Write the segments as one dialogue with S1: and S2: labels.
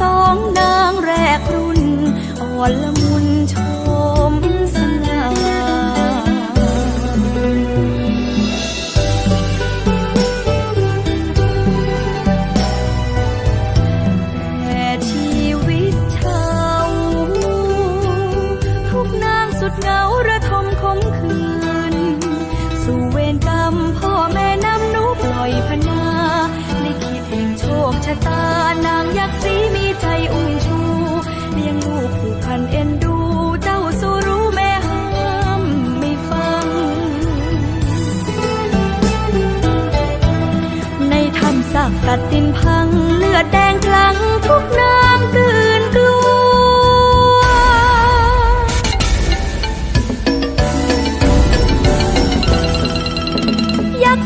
S1: สองนางแรกรุ่นอ่อนละมุนชมสง่าแต่ชีวิตชาวทุกนางสุดเหงาระทมคมคืน สู่เวรกรรมพ่อแม่น้ำนุ่ปล่อยพนาในคิดแห่งโชคชะตา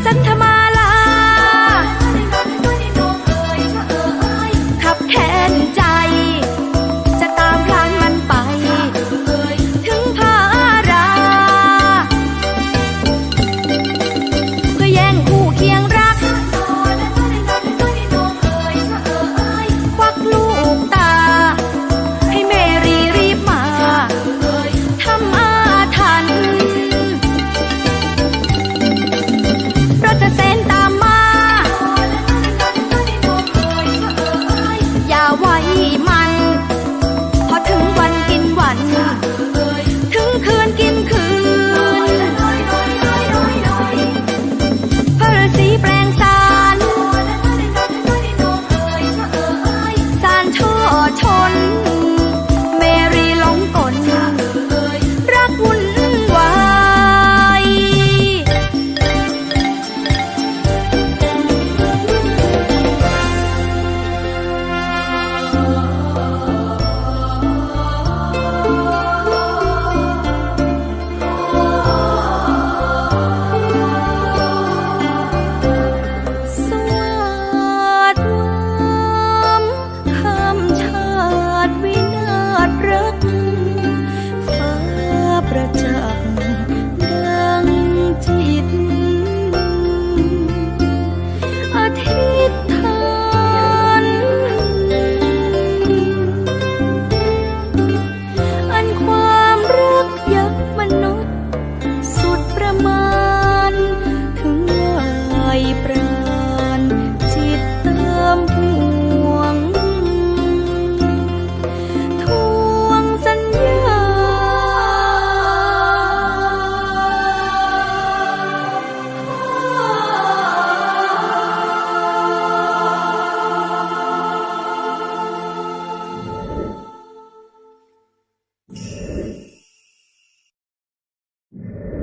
S1: 真他妈！Thank you.